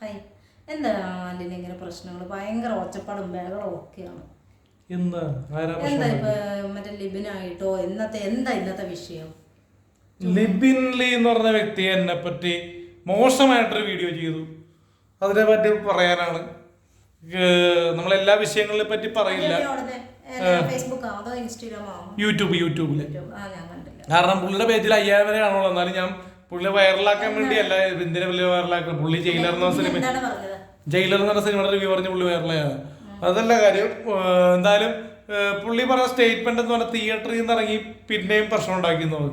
High. എന്താ അല്ലിന് ഇങ്ങനെ പ്രശ്നങ്ങൾ ഭയങ്കര ഒച്ചപ്പാടും ബഹളവും ഒക്കെയാണ്. എന്താ? ഇപ്പൊ മറ്റേ ലിബിനായിട്ടോ? ഇന്നത്തെ എന്താ ഇന്നത്തെ വിഷയം? ലിബിൻ ലീ എന്ന് പറഞ്ഞ വ്യക്തി എന്നെ പറ്റി മോശമായിട്ടൊരു വീഡിയോ ചെയ്തു. അതിനെ പറ്റി പറയാനാണ്. നമ്മൾ എല്ലാ വിഷയങ്ങളെ പറ്റി പറയില്ല. യൂട്യൂബ് യൂട്യൂബിൽ. കാരണം പുള്ളിയുടെ പേജിൽ അയ്യായിരം വരെ കാണുള്ളൂ. എന്നാലും ഞാൻ പുള്ളി വൈറലാക്കാൻ വേണ്ടിയല്ല എന്തിനാ പുള്ളി വൈറലാക്കുക? പുള്ളി ജയിലർ എന്ന സിനിമ ജയിലർ എന്ന സിനിമ സിനിമയുടെ റിവ്യൂ പറഞ്ഞ് പുള്ളി വൈറലായത്. അതല്ല കാര്യം എന്തായാലും പുള്ളി പറഞ്ഞ സ്റ്റേറ്റ്മെന്റ് എന്ന് പറഞ്ഞാൽ തിയേറ്ററിൽ നിന്ന് ഇറങ്ങി പിന്നെയും പ്രശ്നം പറഞ്ഞു.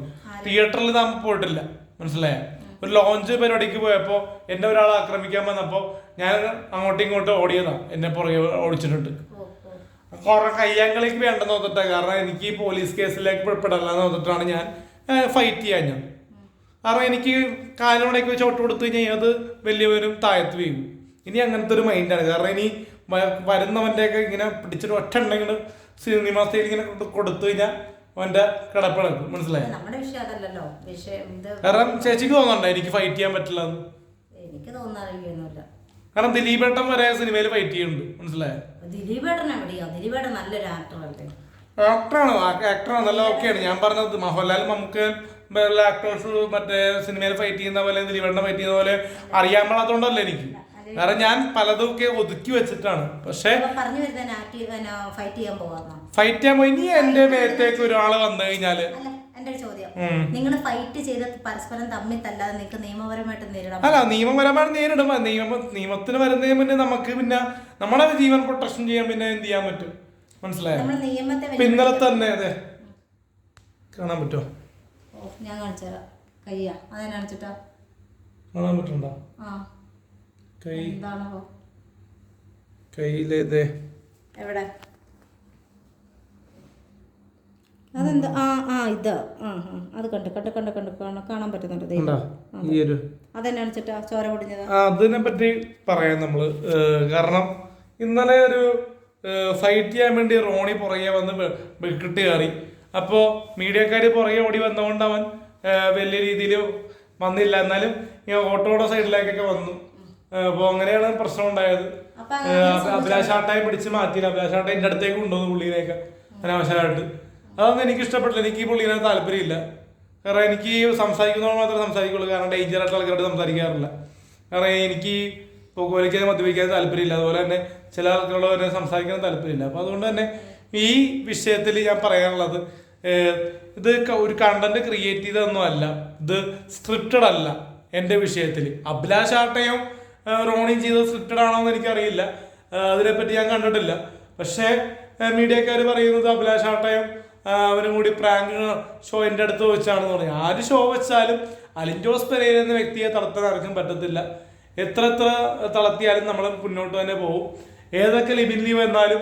തിയേറ്ററിൽ നാം പോയിട്ടില്ല. മനസ്സിലായ? ഒരു ലോഞ്ച് പരിപാടിക്ക് പോയപ്പോ എന്നെ ഒരാൾ ആക്രമിക്കാൻ വന്നപ്പോ ഞാൻ അങ്ങോട്ടും ഇങ്ങോട്ടും ഓടിയതാ. എന്നെ പുറകെ ഓടിച്ചിട്ടുണ്ട്. കൊറേ കയ്യാങ്കളിക്ക് വേണ്ടെന്ന് നോക്കിട്ടാ കാരണം എനിക്ക് ഈ പോലീസ് കേസിലേക്ക് പെടല്ല എന്ന് നോക്കിട്ടാണ് ഞാൻ ഫൈറ്റ് ചെയ്യാൻ ഞാൻ കാരണം എനിക്ക് കാലിനോടേക്ക് വെച്ച് ഒട്ട് കൊടുത്തു കഴിഞ്ഞാൽ അത് വലിയവരും താഴത്ത് വീഴും. ഇനി അങ്ങനത്തെ ഒരു മൈൻഡാണ് കാരണം ഇനി വരുന്നവന്റെയൊക്കെ ഇങ്ങനെ പിടിച്ചിട്ട് ഒറ്റ ഉണ്ടെങ്കിൽ സിനിമ സ്റ്റൈൽ ഇങ്ങനെ കൊടുത്തു കഴിഞ്ഞാൽ അവന്റെ കിടപ്പിളക്ക്. മനസ്സിലായി? കാരണം ചേച്ചിക്ക് തോന്നണ്ട എനിക്ക് ഫൈറ്റ് ചെയ്യാൻ പറ്റില്ല എനിക്ക് തോന്നാറിയൊന്നുമില്ല കാരണം ദിലീപേട്ടൻ വരെ സിനിമയിൽ ഫൈറ്റ് ചെയ്യുന്നുണ്ട്. മനസ്സിലായോ? ദിലീപേട്ടൻ എവിടെയാ? ദിലീപേട്ടൻ നല്ലൊരു ആക്ടർ അല്ലേ? ആക്ടറാണ് ആക്ടറാണ് നല്ല ഓക്കെയാണ്. ഞാൻ പറഞ്ഞത് മോഹൻലാൽ നമുക്ക് ആക്ടേഴ്സ് മറ്റേ സിനിമയിൽ ഫൈറ്റ് ചെയ്യുന്ന പോലെ ദിലീപണ്ണ ഫൈറ്റ് ചെയ്യുന്ന പോലെ അറിയാൻ പാടാത്തോണ്ടല്ല എനിക്ക്. കാരണം ഞാൻ പലതൊക്കെ ഒതുക്കി വെച്ചിട്ടാണ്. പക്ഷെ ഫൈറ്റ് ചെയ്യാൻ പോയി. ഇനി എന്റെ മേത്തേക്ക് ഒരാൾ വന്നു കഴിഞ്ഞാൽ. നിങ്ങൾ ഫൈറ്റ് ചെയ്ത് പരസ്പരം തമ്മിൽ തല്ലാതെ നിങ്ങൾക്ക് നിയമപരമായിട്ട് നേരിടാൻ അല്ല നിയമപരമായി നേരിടും. നിയമ നിയമത്തിന് വരുന്നതിന് മുന്നേ നമുക്ക് പിന്നെ നമ്മുടെ ജീവൻ പ്രൊട്ടക്ഷൻ ചെയ്യാൻ പിന്നെ എന്ത് ചെയ്യാൻ പറ്റും? മനസ്സിലായോ? ഇന്നലെ തന്നെ അതെ. കാണാൻ പറ്റുമോ? ഞാൻ കയ്യാ. കാണിച്ചിട്ടാ. കാണാൻ പറ്റണ്ട കൈ. എവിടെ? അതെന്താ? ആ ആ ഇത്. ആ ആ. അത് കണ്ട് കണ്ട് കണ്ട് കണ്ട്. കാണാൻ പറ്റുന്നുണ്ട് ഈ ഒരു ചോര പൊടിഞ്ഞത്. അതിനെ പറ്റി പറയാം നമ്മൾ. കാരണം ഇന്നലെ ഒരു ഫൈറ്റ് ചെയ്യാൻ വേണ്ടി റോണി പുറകെ വന്ന് വിക്കിട്ട് കയറി. അപ്പോൾ മീഡിയക്കാർ പുറകെ ഓടി വന്നതുകൊണ്ട് അവൻ വലിയ രീതിയിൽ വന്നില്ല. എന്നാലും ഈ ഓട്ടോയുടെ സൈഡിലേക്കൊക്കെ വന്നു. അപ്പോൾ അങ്ങനെയാണ് പ്രശ്നം ഉണ്ടായത്. അഭിലാഷാട്ടായി പിടിച്ച് മാറ്റിയില്ല. അഭിലാഷാട്ടായി എന്റെ അടുത്തേക്ക് കൊണ്ടുവന്നു പുള്ളീനെയൊക്കെ അനാവശ്യമായിട്ട്. അതൊന്നും എനിക്ക് ഇഷ്ടപ്പെട്ടില്ല. എനിക്ക് ഈ പുള്ളീനെ താല്പര്യമില്ല. കാരണം എനിക്ക് സംസാരിക്കുന്നതോട് മാത്രമേ സംസാരിക്കുള്ളൂ. കാരണം ഡേഞ്ചർ ആയിട്ടുള്ള ആൾക്കാരോട് സംസാരിക്കാറില്ല. കാരണം എനിക്ക് പുകവലിക്കാൻ മദ്യപിക്കാൻ താല്പര്യമില്ല. അതുപോലെ തന്നെ ചില ആൾക്കാരോട് തന്നെ സംസാരിക്കാൻ താല്പര്യമില്ല. അപ്പോൾ അതുകൊണ്ട് തന്നെ ഈ വിഷയത്തിൽ ഞാൻ പറയാനുള്ളത് ഇത് ഒരു കണ്ടന്റ് ക്രിയേറ്റ് ചെയ്തതൊന്നും അല്ല. ഇത് സ്ക്രിപ്റ്റഡ് അല്ല എന്റെ വിഷയത്തിൽ. അഭിലാഷ് ആട്ടയും റോണിയും ചെയ്തത് സ്ക്രിപ്റ്റഡ് ആണോ എന്ന് എനിക്കറിയില്ല അതിനെപ്പറ്റി ഞാൻ കണ്ടിട്ടില്ല. പക്ഷേ മീഡിയക്കാർ പറയുന്നത് അഭിലാഷ് ആട്ടയും അവരും കൂടി പ്രാങ്ക് ഷോ എന്റെ അടുത്ത് വെച്ചാണെന്ന് പറഞ്ഞു. ആര് ഷോ വെച്ചാലും അലിൻ ജോസ് പെരേര എന്ന വ്യക്തിയെ തളർത്താൻ ആർക്കും പറ്റത്തില്ല. എത്ര എത്ര തളർത്തിയാലും നമ്മൾ മുന്നോട്ട് തന്നെ പോകും. ഏതൊക്കെ ലിബിൻ ലീവ് എന്നാലും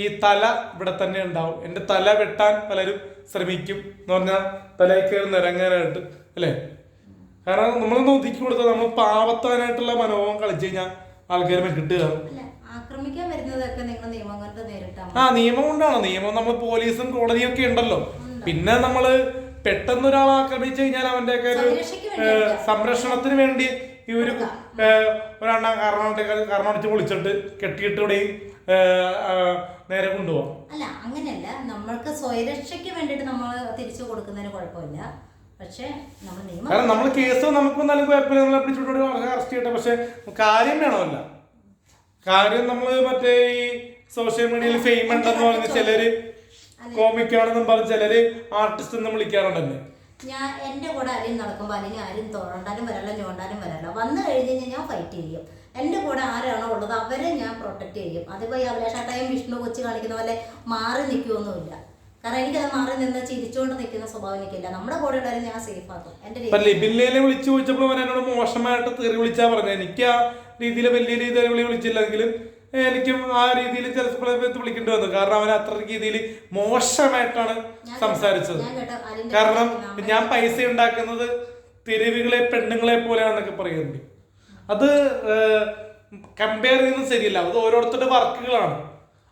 ഈ തല ഇവിടെ തന്നെ ഉണ്ടാവും. എന്റെ തല വെട്ടാൻ പലരും ശ്രമിക്കും എന്ന് പറഞ്ഞാൽ തലയിൽ കയറി നിരങ്ങാനായിട്ട് അല്ലേ? കാരണം നമ്മളൊന്ന് ഒതുക്കി കൊടുത്താൽ നമ്മൾ പാവത്താനായിട്ടുള്ള മനോഭാവം കളിച്ചു കഴിഞ്ഞാൽ ആൾക്കാർ മെക്കിട്ട് കയറും ആക്രമിക്കാൻ വരുന്നതൊക്കെ നിങ്ങൾ നിയമം കൊണ്ട് നേരിട്ടാ ആ നിയമം കൊണ്ടാണ്. നിയമം നമ്മൾ പോലീസും കോടതിയും ഒക്കെ ഉണ്ടല്ലോ. പിന്നെ നമ്മൾ പെട്ടെന്ന് ഒരാൾ ആക്രമിച്ചു കഴിഞ്ഞാൽ അവന്റെ ഒക്കെ ഒരു സംരക്ഷണത്തിന് വേണ്ടി ഈ ഒരു ഒരെണ്ണ കാരണം കാരണടിച്ച് പൊളിച്ചിട്ട് കെട്ടിയിട്ട് ഇവിടെയും നേരെ കൊണ്ടുപോകാം അല്ല അങ്ങനെയല്ല. നമ്മൾക്ക് സ്വയരക്ഷയ്ക്ക് വേണ്ടിയിട്ട് നമ്മൾ തിരിച്ചു കൊടുക്കുന്നതിന് കുഴപ്പമില്ല. പക്ഷേ നമ്മൾ നമ്മൾ കേസ് നമുക്ക് നല്ല കുഴപ്പമില്ല. നമ്മളെ പിടിച്ചിട്ട് അറസ്റ്റ് ചെയ്യട്ടെ. പക്ഷെ കാര്യം വേണമല്ല. കാര്യം നമ്മൾ മറ്റേ ഈ സോഷ്യൽ മീഡിയയിൽ ഫെയിം ഉണ്ടെന്ന് പറഞ്ഞ് ചിലര് കോമിക് ആണെന്നും പറഞ്ഞ് ചിലര് ആർട്ടിസ്റ്റ് എന്ന് വിളിക്കാറുണ്ടല്ലേ? ഞാൻ എന്റെ കൂടെ ആരെയും നടക്കുമ്പോൾ അല്ലെങ്കിൽ ആരും തോണ്ടാലും വരല്ല ഞോണ്ടാലും വരല്ല വന്നു കഴിഞ്ഞ് കഴിഞ്ഞാൽ ഞാൻ ഫൈറ്റ് ചെയ്യും. എന്റെ കൂടെ ആരാണോ ഉള്ളത് അവരെ ഞാൻ പ്രൊട്ടക്ട് ചെയ്യും. അതിപ്പോ ഈ അഭിലാഷാട്ടായും വിഷ്ണു കൊച്ചു കാണിക്കുന്ന പോലെ മാറി നിൽക്കുമൊന്നുമില്ല കാരണം എനിക്കത് മാറി നിന്ന് ചിരിച്ചുകൊണ്ട് നിൽക്കുന്ന സ്വഭാവം എനിക്കില്ല. നമ്മുടെ കൂടെ ഉള്ളവരെ ഞാൻ സേഫ് ആക്കും. എന്റെ വിളിച്ചു ചോദിച്ചപ്പോൾ എന്നോട് മോശമായിട്ട് തെറി വിളിച്ചാ പറഞ്ഞു എനിക്ക് ആ രീതിയിൽ വലിയ രീതിയിൽ വിളിച്ചില്ലെങ്കിലും എനിക്കും ആ രീതിയിൽ ചില വിളിക്കേണ്ടി വന്നു. കാരണം അവൻ അത്ര രീതിയിൽ മോശമായിട്ടാണ് സംസാരിച്ചത്. കാരണം ഞാൻ പൈസ ഉണ്ടാക്കുന്നത് തെരുവുകളെ പെണ്ണുങ്ങളെ പോലെയാണെന്നൊക്കെ പറയുന്നുണ്ട്. അത് കമ്പയർ ചെയ്യുന്നത് ശരിയല്ല. അത് ഓരോരുത്തരുടെ വർക്കുകളാണ്.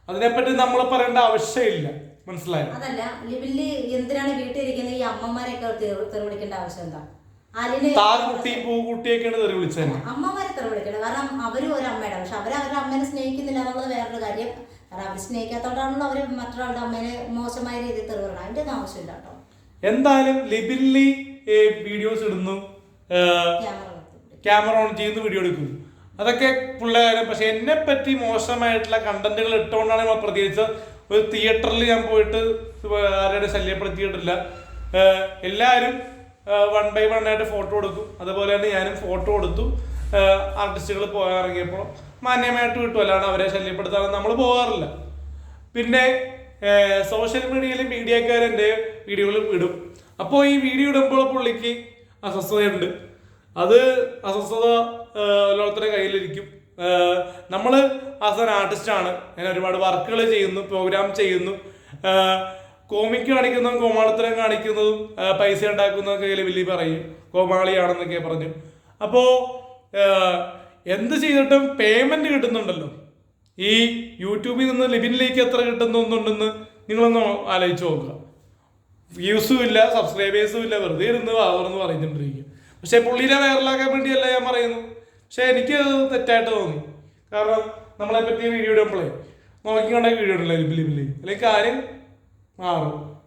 അതിനെപ്പറ്റി നമ്മൾ പറയേണ്ട ആവശ്യമില്ല. മനസ്സിലായോ? അതല്ല ലിബിൽ എന്തിനാണ് വീട്ടിൽ ഇരിക്കുന്ന ഈ അമ്മമാരെയൊക്കെ തെറി തെറി വിളിക്കേണ്ട ആവശ്യം എന്താ? താക്കുട്ടി പൂക്കുട്ടിയൊക്കെയാണ് തെറി വിളിച്ചത്. തന്നെ അമ്മമാരെ തെറി വിളിക്കണം. കാരണം അവരും ഒരു അമ്മയുടെ പക്ഷെ അവർ അവരുടെ അമ്മേനെ സ്നേഹിക്കുന്നില്ല എന്നുള്ളത് വേറൊരു കാര്യം. കാരണം അവർ സ്നേഹിക്കാത്തോണ്ടാണല്ലോ അവർ മറ്റൊരാളുടെ അമ്മേനെ മോശമായ രീതിയിൽ തെറി പറയണം. അതിന്റെ ഒന്നും ആവശ്യമില്ല കേട്ടോ. എന്തായാലും ലിബിൻലി വീഡിയോസ് ഇടുന്നു. ക്യാമറ ഓൺ ചെയ്യുന്നു വീഡിയോ എടുക്കുന്നു അതൊക്കെ പിള്ളേരും പക്ഷെ എന്നെ പറ്റി മോശമായിട്ടുള്ള കണ്ടന്റുകൾ ഇട്ടുകൊണ്ടാണ് നമ്മൾ പ്രത്യേകിച്ച് ഒരു തിയേറ്ററിൽ ഞാൻ പോയിട്ട് ആരുടെ ശല്യപ്പെടുത്തിയിട്ടില്ല. എല്ലാവരും വൺ ബൈ വൺ ആയിട്ട് ഫോട്ടോ എടുക്കും. അതുപോലെ തന്നെ ഞാനും ഫോട്ടോ കൊടുത്തു ആർട്ടിസ്റ്റുകൾ പോയിറങ്ങിയപ്പോൾ മാന്യമായിട്ട് വിട്ടു അല്ലാണ്ട് അവരെ ശല്യപ്പെടുത്താതെ നമ്മൾ പോകാറില്ല. പിന്നെ സോഷ്യൽ മീഡിയയിൽ മീഡിയക്കാർ എന്റെ വീഡിയോകൾ ഇടും. അപ്പോൾ ഈ വീഡിയോ ഇടുമ്പോൾ പുള്ളിക്ക് അസ്വസ്ഥതയുണ്ട്. അത് അസ്വസ്ഥത ഓരോരുത്തരുടെ കയ്യിലിരിക്കും. നമ്മൾ ആസ് ആർട്ടിസ്റ്റാണ് ഞാൻ ഒരുപാട് വർക്കുകൾ ചെയ്യുന്നു പ്രോഗ്രാം ചെയ്യുന്നു. കോമിക്ക് കാണിക്കുന്നതും കോമാളിത്തരം കാണിക്കുന്നതും പൈസ ഉണ്ടാക്കുന്നതൊക്കെ വലിയ പറയും. കോമാളിയാണെന്നൊക്കെ പറഞ്ഞു. അപ്പോൾ എന്ത് ചെയ്തിട്ടും പേയ്മെന്റ് കിട്ടുന്നുണ്ടല്ലോ. ഈ യൂട്യൂബിൽ നിന്ന് ലിബിനിലേക്ക് എത്ര കിട്ടുന്നുണ്ടെന്ന് നിങ്ങളൊന്ന് ആലോചിച്ച് നോക്കുക. വ്യൂസും ഇല്ല സബ്സ്ക്രൈബേഴ്സും ഇല്ല വെറുതെ ഇരുന്ന് വളർന്ന് പറയുന്നുണ്ടിരിക്കും പക്ഷെ പുള്ളിനെ വൈറലാക്കാൻ വേണ്ടിയല്ല ഞാൻ പറയുന്നു പക്ഷെ എനിക്ക് തെറ്റായിട്ട് തോന്നി. കാരണം നമ്മളെ പറ്റി വീഡിയോ ഇടുമ്പോഴേ നോക്കിക്കൊണ്ടേ വീഡിയോ ഇടില്ല ലിബിലിബിലി അല്ലെങ്കിൽ കാര്യം മാറും